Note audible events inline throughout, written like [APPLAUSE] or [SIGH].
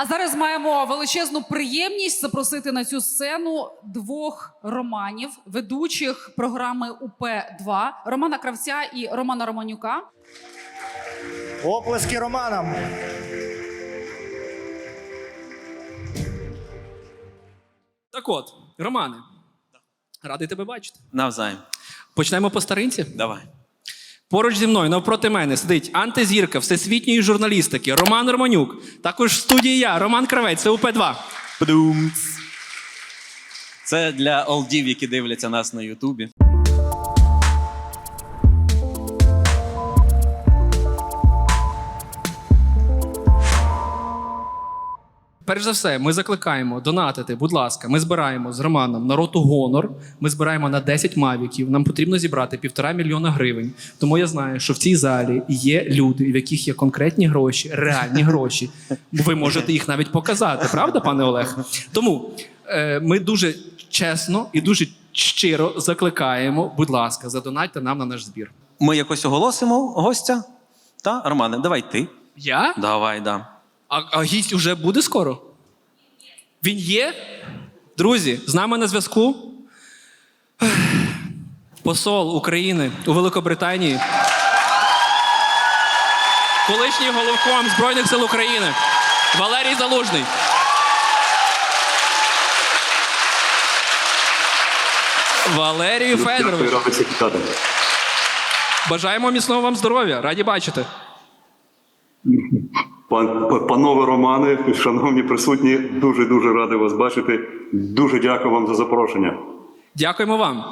А зараз маємо величезну приємність запросити на цю сцену двох романів, ведучих програми УП 2 Романа Кравця і Романа Романюка. Оплески романам. Так от, Романе, радий тебе бачити. Навзаєм. Почнемо по старинці. Давай. Поруч зі мною навпроти мене сидить антизірка всесвітньої журналістики Роман Романюк. Також в студії я, Роман Кравець, це УП2. Бдумц. Це для олдів, які дивляться нас на Ютубі. Перш за все, ми закликаємо донатити, будь ласка, ми збираємо з Романом на роту Гонор. Ми збираємо на 10 мавіків. Нам потрібно зібрати півтора мільйона гривень. Тому я знаю, що в цій залі є люди, в яких є конкретні гроші, реальні гроші. Ви можете їх навіть показати, правда, пане Олег? Тому е, ми дуже чесно і дуже щиро закликаємо, будь ласка, задонатьте нам на наш збір. Ми якось оголосимо гостя. Та, Романе, давай ти. Я? Давай, да. А, а гість уже буде скоро? Він є? Друзі, з нами на зв'язку. Посол України у Великобританії. Колишній головком Збройних сил України Валерій Залужний. Валерію Федорович. Бажаємо міцного вам здоров'я. Раді бачити. [LAUGHS] Пан, панове Романи, шановні присутні, дуже дуже радий вас бачити. Дуже дякую вам за запрошення. Дякуємо вам.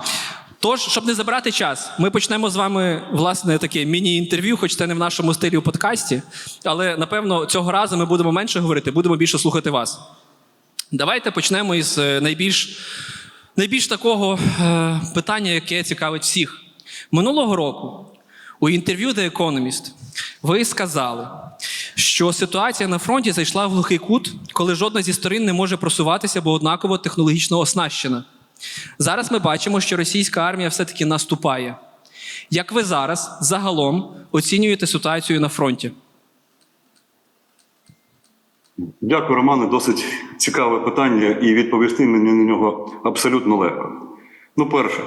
Тож, щоб не забрати час, ми почнемо з вами власне таке міні-інтерв'ю, хоч це не в нашому стилі у подкасті. Але напевно цього разу ми будемо менше говорити, будемо більше слухати вас. Давайте почнемо із е, найбільш, найбільш такого е, питання, яке цікавить всіх. Минулого року у інтерв'ю The Economist ви сказали, що ситуація на фронті зайшла в глухий кут, коли жодна зі сторін не може просуватися, бо однаково технологічно оснащена. Зараз ми бачимо, що російська армія все-таки наступає. Як ви зараз загалом оцінюєте ситуацію на фронті? Дякую, Романе. Досить цікаве питання, і відповісти мені на нього абсолютно легко. Ну, перше,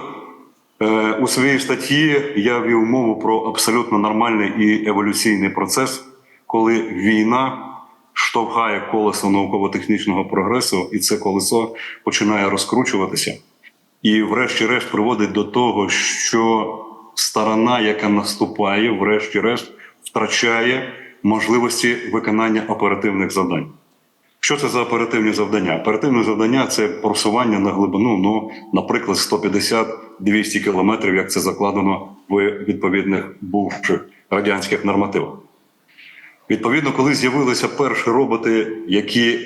е, у своїй статті я вів мову про абсолютно нормальний і еволюційний процес, коли війна штовхає колесо науково-технічного прогресу, і це колесо починає розкручуватися. І, врешті-решт, приводить до того, що сторона, яка наступає, врешті-решт, втрачає можливості виконання оперативних завдань. Що це за оперативні завдання? Оперативне завдання це просування на глибину, ну, наприклад, 150-200 кілометрів, як це закладено в відповідних бувших радянських нормативах. Відповідно, коли з'явилися перші роботи, які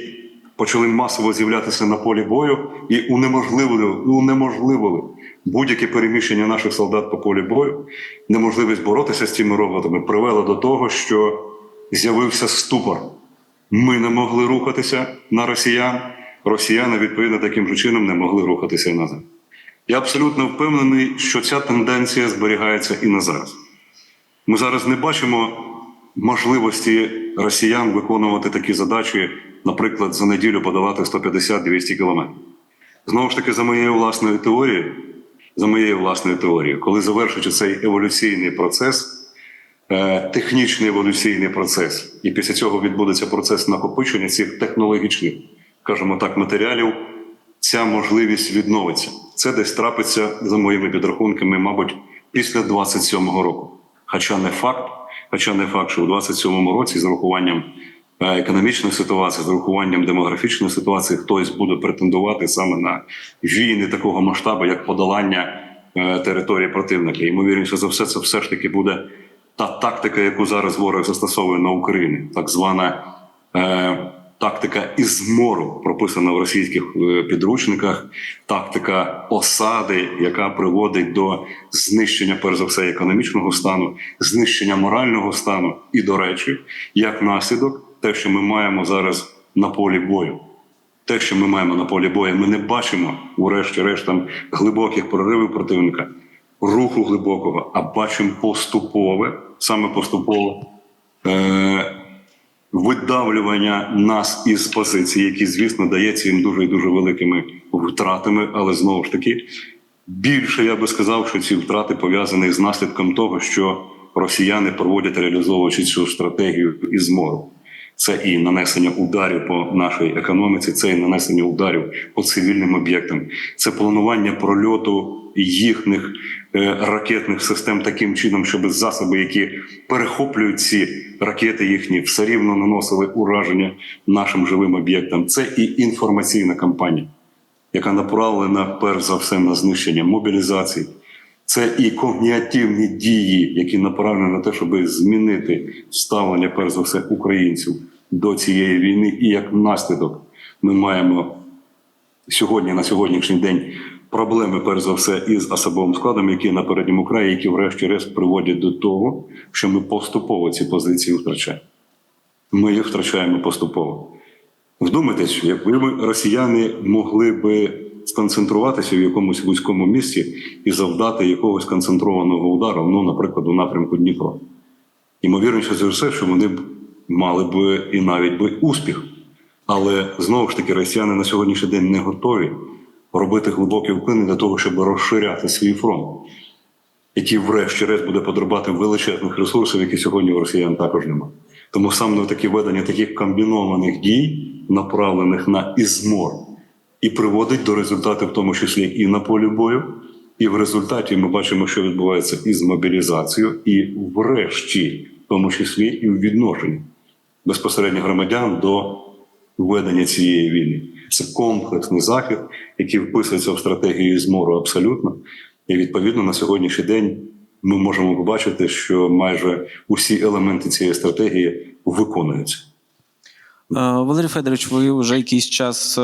почали масово з'являтися на полі бою і унеможливили, унеможливили будь-яке переміщення наших солдат по полі бою, неможливість боротися з цими роботами привела до того, що з'явився ступор. Ми не могли рухатися на росіян, росіяни, відповідно, таким же чином не могли рухатися назад. Я абсолютно впевнений, що ця тенденція зберігається і на зараз. Ми зараз не бачимо можливості росіян виконувати такі задачі, наприклад, за неділю подавати 150-200 кілометрів. Знову ж таки, за моєю власною теорією, за моєю власною теорією, коли завершиться цей еволюційний процес, е, технічний еволюційний процес, і після цього відбудеться процес накопичення цих технологічних, скажімо так, матеріалів, ця можливість відновиться. Це десь трапиться за моїми підрахунками, мабуть, після 27-го року. Хоча не факт, хоча не факт, що у 27-му році з урахуванням е, економічної ситуації, з урахуванням демографічної ситуації, хтось буде претендувати саме на війни такого масштабу, як подолання е, території противника. Ймовірніше за все, це все ж таки буде та тактика, яку зараз ворог застосовує на Україні, так звана е, тактика ізмору, прописана в російських е, підручниках, тактика осади, яка приводить до знищення, перш за все, економічного стану, знищення морального стану, і, до речі, як наслідок, те, що ми маємо зараз на полі бою. Те, що ми маємо на полі бою, ми не бачимо, врешті-решт, там глибоких проривів противника, руху глибокого, а бачимо поступове, саме поступове видавлювання нас із позицій, які, звісно, дається їм дуже і дуже великими втратами, але знову ж таки. Більше я би сказав, що ці втрати пов'язані з наслідком того, що росіяни проводять реалізовуючи цю стратегію із мору. Це і нанесення ударів по нашій економіці, це і нанесення ударів по цивільним об'єктам, це планування прольоту їхніх ракетних систем таким чином, щоб засоби, які перехоплюють ці ракети їхні, все рівно наносили ураження нашим живим об'єктам. Це і інформаційна кампанія яка направлена перш за все на знищення мобілізації. Це і когніативні дії, які направлені на те, щоб змінити ставлення, перш за все, українців до цієї війни. І як наслідок ми маємо сьогодні на сьогоднішній день проблеми, перш за все, із особовим складом, які на передньому краї, які, врешті-решт, приводять до того, що ми поступово ці позиції втрачаємо. Ми їх втрачаємо поступово. Вдумайтесь, якби ми, росіяни могли би сконцентруватися в якомусь вузькому місці і завдати якогось концентрованого удару, ну, наприклад, у напрямку Дніпро. Ймовірніше за все, що вони б мали б і навіть би успіх. Але знову ж таки, росіяни на сьогоднішній день не готові робити глибокі вклини для того, щоб розширяти свій фронт, який, врешті-решт, буде подрабати величезних ресурсів, які сьогодні у росіян також немає. Тому саме на такі ведення таких комбінованих дій, направлених на ізмор, і приводить до результатів, в тому числі і на полі бою. І в результаті ми бачимо, що відбувається із мобілізацією, і врешті, в тому числі, і в відношенні безпосередньо громадян до ведення цієї війни. Це комплексний захід, який вписується в стратегію змору абсолютно. І відповідно на сьогоднішній день ми можемо побачити, що майже усі елементи цієї стратегії виконуються. Е, Валерій Федорович, ви вже якийсь час е,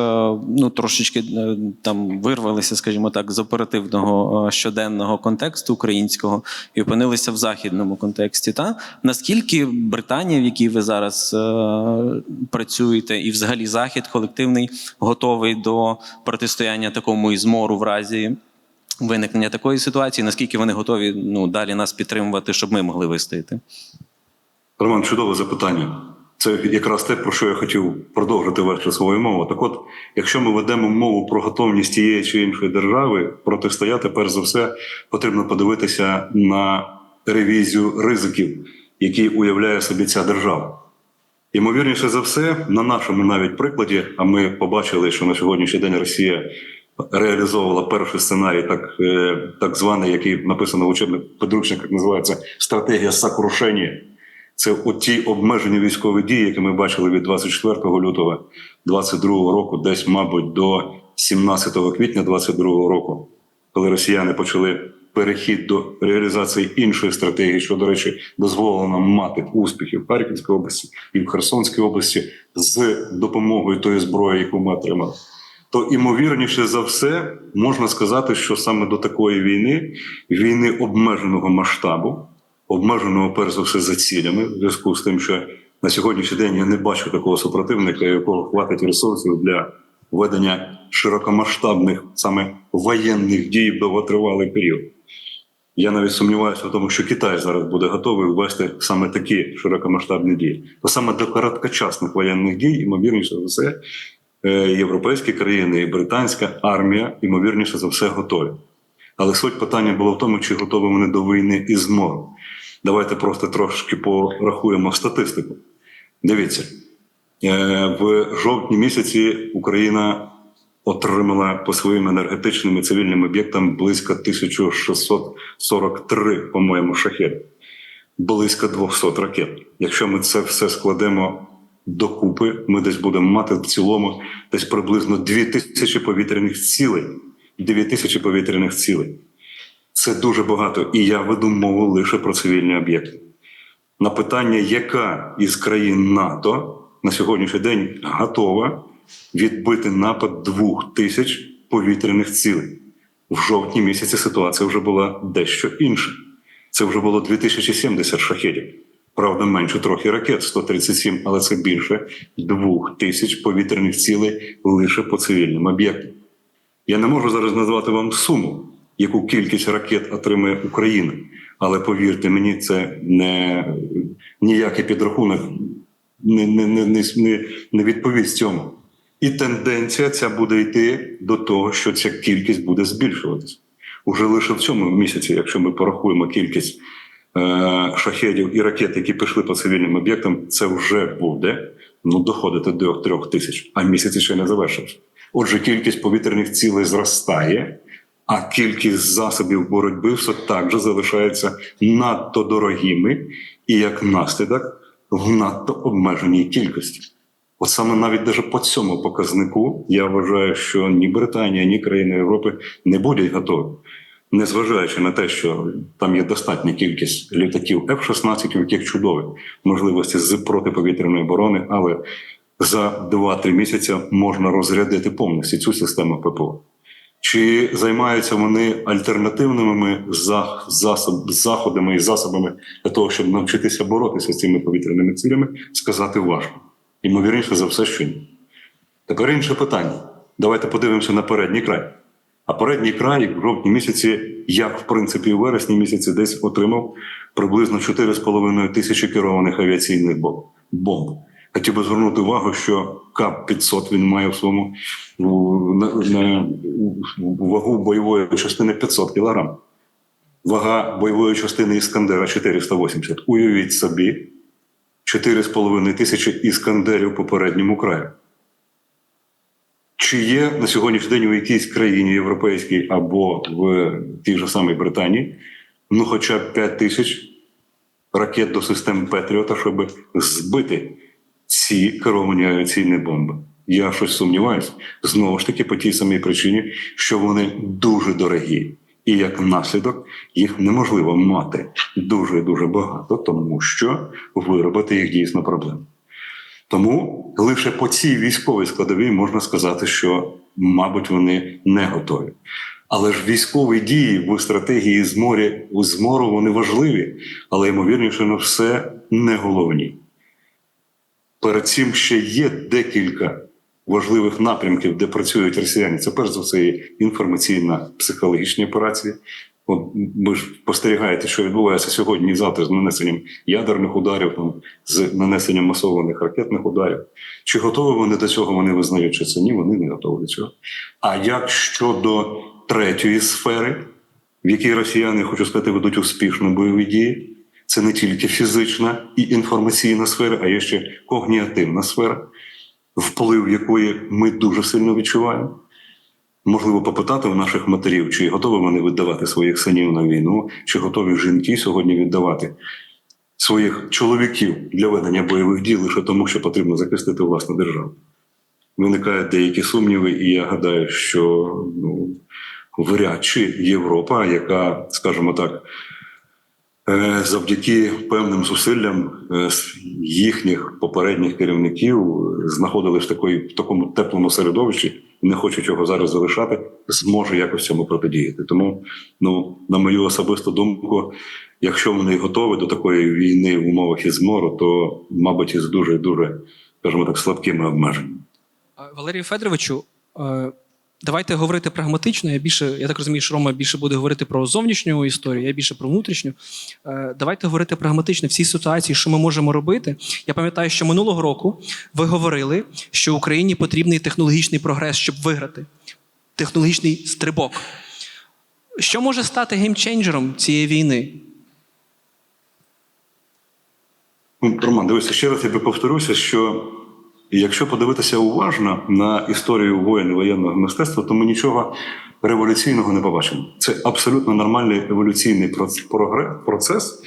ну трошечки е, там вирвалися, скажімо так, з оперативного щоденного контексту українського і опинилися в західному контексті. Та наскільки Британія, в якій ви зараз працюєте, і взагалі захід колективний готовий до протистояння такому ізмору в разі виникнення такої ситуації? Наскільки вони готові ну далі нас підтримувати, щоб ми могли вистояти? Роман, чудове запитання. Це якраз те, про що я хотів продовжити вашу свою мову. Так от, якщо ми ведемо мову про готовність тієї чи іншої держави протистояти, перш за все, потрібно подивитися на ревізію ризиків, які уявляє собі ця держава. Ймовірніше за все, на нашому навіть прикладі, а ми побачили, що на сьогоднішній день Росія реалізовувала перший сценарій, так, е, так званий, який написано в учебних підручниках, називається стратегія сокрушення. Це ті обмежені військові дії, які ми бачили від 24 лютого 22 року, десь, мабуть, до 17 квітня 22 року, коли росіяни почали перехід до реалізації іншої стратегії, що, до речі, дозволило нам мати успіхи в Харківській області і в Херсонській області з допомогою тої зброї, яку ми отримали. То імовірніше за все можна сказати, що саме до такої війни, війни обмеженого масштабу, обмеженого перш за все за цілями, в зв'язку з тим, що на сьогоднішній день я не бачу такого супротивника, якого хватить ресурсів для ведення широкомасштабних саме воєнних дій в довготривалий період. Я навіть сумніваюся в тому, що Китай зараз буде готовий ввести саме такі широкомасштабні дії. То саме до короткочасних воєнних дій, ймовірніше за все, е, європейські країни і британська армія, ймовірніше за все, готові. Але суть питання було в тому, чи готові вони до війни із мору. Давайте просто трошки порахуємо статистику. Дивіться, е, в жовтні місяці Україна отримала по своїм енергетичним і цивільним об'єктам близько 1643, по-моєму, шахет, близько 200 ракет. Якщо ми це все складемо докупи, ми десь будемо мати в цілому десь приблизно 2000 повітряних цілей. 2000 повітряних цілей. Це дуже багато. І я веду мову лише про цивільні об'єкти. На питання, яка із країн НАТО на сьогоднішній день готова відбити напад двох тисяч повітряних цілей. В жовтні місяці ситуація вже була дещо інша. Це вже було 2070 шахетів. Правда, менше трохи ракет 137, але це більше двох тисяч повітряних цілей лише по цивільним об'єктам. Я не можу зараз назвати вам суму, яку кількість ракет отримує Україна. Але повірте мені, це не ніякий підрахунок не, не, не, не, не, відповість цьому. І тенденція ця буде йти до того, що ця кількість буде збільшуватися. Уже лише в цьому місяці, якщо ми порахуємо кількість е, шахедів і ракет, які пішли по цивільним об'єктам, це вже буде ну, доходити до трьох тисяч, а місяць ще не завершився. Отже, кількість повітряних цілей зростає, а кількість засобів боротьби все так же залишається надто дорогими і як наслідок в надто обмеженій кількості. От саме навіть даже по цьому показнику я вважаю, що ні Британія, ні країни Європи не будуть готові, незважаючи на те, що там є достатня кількість літаків F-16, у яких чудові можливості з протиповітряної оборони, але за 2-3 місяці можна розрядити повністю цю систему ППО. Чи займаються вони альтернативними засоб, заходами і засобами для того, щоб навчитися боротися з цими повітряними цілями, сказати важко. Ймовірніше за все, що ні. Тепер інше питання. Давайте подивимося на передній край. А передній край в жовтні місяці, як в принципі в вересні місяці, десь отримав приблизно 4,5 тисячі керованих авіаційних бомб. Хотів би звернути увагу, що КАП-500 він має в своєму на, на, вагу бойової частини 500 кг. Вага бойової частини Іскандера 480. Уявіть собі, 4,5 тисячі іскандерів по передньому краю. Чи є на сьогоднішній день у якійсь країні європейській або в тій же самій Британії, ну хоча б 5 тисяч ракет до систем Петріота, щоб збити ці керовані авіаційні бомби? Я щось сумніваюся. Знову ж таки, по тій самій причині, що вони дуже дорогі. І як наслідок їх неможливо мати дуже дуже багато, тому що виробити їх дійсно проблема. Тому лише по цій військовій складовій можна сказати, що, мабуть, вони не готові. Але ж військові дії в стратегії зморі, у змору вони важливі, але ймовірніше на все не головні. Перед цим ще є декілька важливих напрямків, де працюють росіяни. Це перш за все є інформаційна психологічні операції. От ви ж спостерігаєте, що відбувається сьогодні і завтра з нанесенням ядерних ударів, там, з нанесенням масованих ракетних ударів. Чи готові вони до цього? Вони визнають, що це ні, вони не готові до цього. А як щодо третьої сфери, в якій росіяни, хочу сказати, ведуть успішно бойові дії, це не тільки фізична і інформаційна сфера, а є ще когнітивна сфера, вплив якої ми дуже сильно відчуваємо. Можливо, попитати у наших матерів, чи готові вони віддавати своїх синів на війну, чи готові жінки сьогодні віддавати своїх чоловіків для ведення бойових дій лише тому, що потрібно захистити власну державу. Виникають деякі сумніви, і я гадаю, що ну, вряд чи Європа, яка, скажімо так, завдяки певним зусиллям е, їхніх попередніх керівників знаходились в, такої, в такому теплому середовищі, не хочуть його зараз залишати, зможе якось цьому протидіяти. Тому, ну, на мою особисту думку, якщо вони готові до такої війни в умовах ізмору, то, мабуть, із дуже дуже, скажімо так, слабкими обмеженнями. Е, Валерію Федоровичу, е, давайте говорити прагматично. Я більше, я так розумію, що Рома більше буде говорити про зовнішню історію, я більше про внутрішню. Е, Давайте говорити прагматично в цій ситуації, що ми можемо робити. Я пам'ятаю, що минулого року ви говорили, що Україні потрібний технологічний прогрес, щоб виграти. Технологічний стрибок. Що може стати геймченджером цієї війни? Ну, Роман, дивися, ще раз я повторюся, що якщо подивитися уважно на історію воїн і воєнного мистецтва, то ми нічого революційного не побачимо. Це абсолютно нормальний еволюційний процес,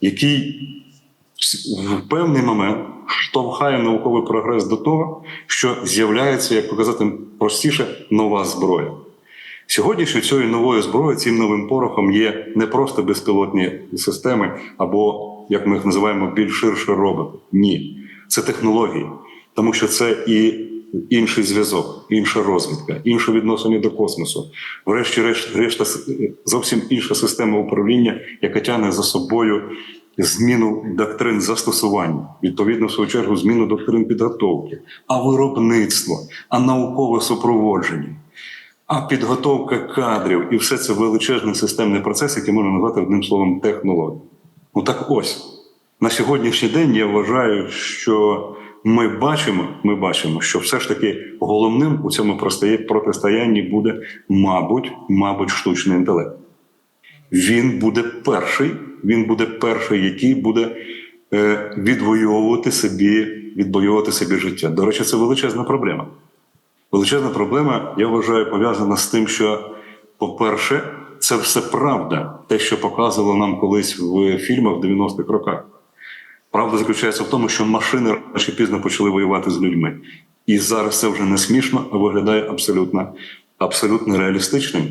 який в певний момент штовхає науковий прогрес до того, що з'являється, як показати простіше, нова зброя. Сьогодні що цією новою зброєю, цим новим порохом є не просто безпілотні системи, або, як ми їх називаємо, більш ширше роботи. Ні, це технології, тому що це і інший зв'язок, інша розвідка, інше відношення до космосу. Врешті-решт, решта зовсім інша система управління, яка тягне за собою зміну доктрин застосування, відповідно, в свою чергу, зміну доктрин підготовки, а виробництво, а наукове супроводження. А підготовка кадрів і все це величезний системний процес, який можна назвати одним словом технологія. Ну так ось на сьогоднішній день я вважаю, що ми бачимо, ми бачимо, що все ж таки головним у цьому протистоянні буде, мабуть, мабуть, штучний інтелект. Він буде перший, він буде перший, який буде е, відвоювати собі, відвоювати собі життя. До речі, це величезна проблема. Величезна проблема, я вважаю, пов'язана з тим, що, по-перше, це все правда, те, що показувало нам колись в фільмах в 90-х роках. Правда заключається в тому, що машини рано пізно почали воювати з людьми. І зараз це вже не смішно, а виглядає абсолютно, абсолютно реалістичним.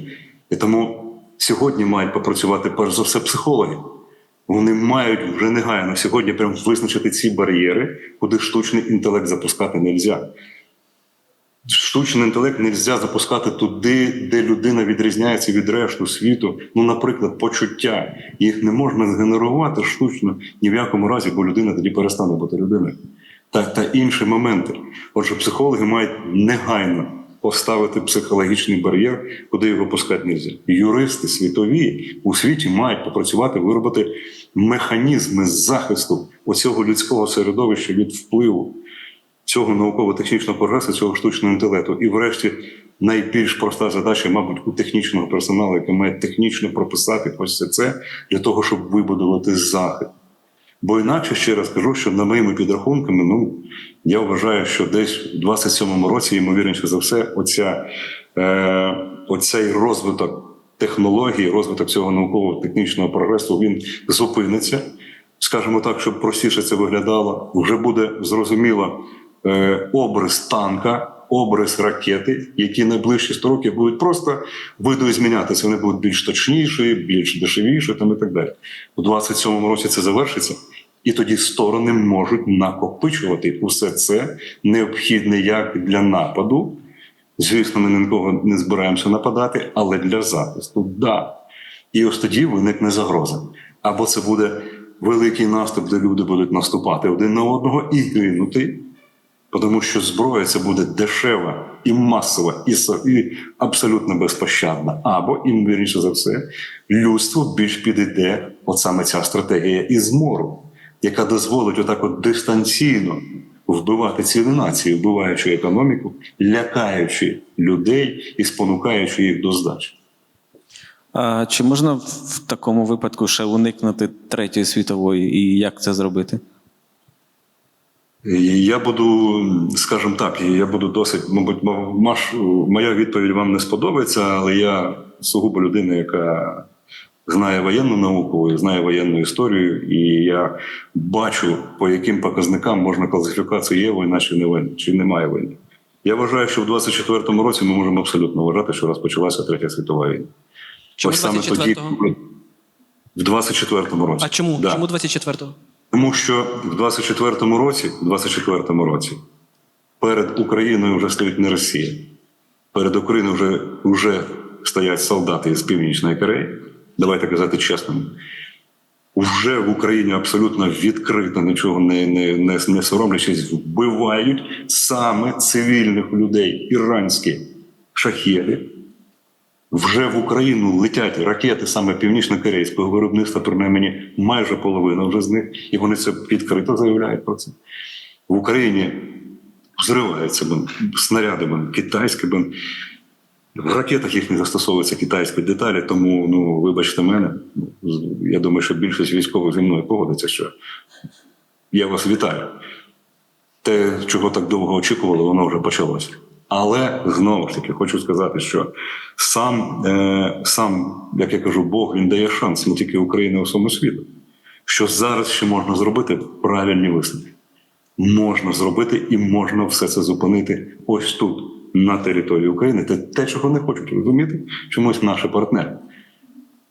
І тому сьогодні мають попрацювати перш за все психологи. Вони мають вже негайно сьогодні прям визначити ці бар'єри, куди штучний інтелект запускати не можна. Штучний інтелект не можна запускати туди, де людина відрізняється від решту світу. Ну, наприклад, почуття. Їх не можна згенерувати штучно ні в якому разі, бо людина тоді перестане бути людиною. Та, та інші моменти. Отже, психологи мають негайно поставити психологічний бар'єр, куди його пускати не можна. Юристи світові у світі мають попрацювати, виробити механізми захисту оцього людського середовища від впливу цього науково-технічного прогресу, цього штучного інтелекту. І, врешті, найбільш проста задача, мабуть, у технічного персоналу, який має технічно прописати ось це, це для того, щоб вибудувати захист. Бо інакше ще раз кажу, що на моїми підрахунками, ну я вважаю, що десь в 27-му році, ймовірніше за все, оця, е, оцей розвиток технологій, розвиток цього науково-технічного прогресу, він зупиниться. Скажімо так, щоб простіше це виглядало, вже буде зрозуміло е, образ танка, образ ракети, які найближчі 100 років будуть просто видоізмінятися. Вони будуть більш точніші, більш дешевіші там і так далі. У 27-му році це завершиться. І тоді сторони можуть накопичувати усе це необхідне як для нападу. Звісно, ми на кого не збираємося нападати, але для захисту да. І ось тоді виникне загроза. Або це буде великий наступ, де люди будуть наступати один на одного і гинути, тому що зброя це буде дешева і масова, і, і абсолютно безпощадна. Або, імовірніше за все, людство більш підійде, от саме ця стратегія із мору, яка дозволить отак от дистанційно вбивати цілі нації, вбиваючи економіку, лякаючи людей і спонукаючи їх до здачі. А чи можна в такому випадку ще уникнути третьої світової, і як це зробити? Я буду, скажімо так, я буду досить, мабуть, маш, моя відповідь вам не сподобається, але я сугубо людина, яка знає воєнну науку, знає воєнну історію, і я бачу, по яким показникам можна класифікацію є війна чи не війна, чи немає війни. Я вважаю, що в 24-му році ми можемо абсолютно вважати, що розпочалася третя світова війна. Чому Ось саме 24-го? в 24-му році. А чому? Да. Чому 24-го? Тому що в 24-му році, в 24-му році, перед Україною вже стоїть не Росія. Перед Україною вже, вже стоять солдати з Північної Кореї. Давайте казати чесно. Вже в Україні абсолютно відкрито нічого не, не, не, не соромлячись, вбивають саме цивільних людей, іранські шахеди. Вже в Україну летять ракети саме північно-корейського виробництва, принаймні майже половина вже з них, і вони це відкрито заявляють про це. В Україні бен, китайські бен. В ракетах їх не застосовуються китайські деталі, тому ну вибачте мене. Я думаю, що більшість військових зі мною погодиться, що я вас вітаю. Те, чого так довго очікували, воно вже почалося. Але знову ж таки хочу сказати, що сам, е, сам, як я кажу, Бог він дає шанс не тільки Україні, а всьому світу. Що зараз ще можна зробити правильні висновки. Можна зробити і можна все це зупинити ось тут, на території України. Те, те, чого не хочуть розуміти, чомусь наші партнери.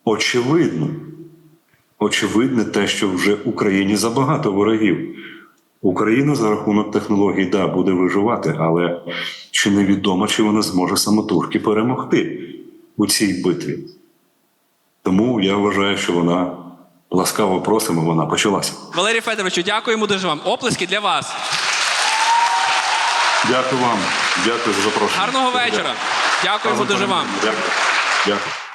Очевидно, очевидне те, що вже в Україні забагато ворогів. Україна за рахунок технологій да, буде виживати, але чи невідомо, чи вона зможе самотужки перемогти у цій битві. Тому я вважаю, що вона ласкаво просимо, вона почалася. Валерій Федоровичу, дякуємо дуже вам. Оплески для вас. Дякую вам, дякую за запрошення. Гарного вечора. Дякуємо дуже вам. Дякую. Дякую.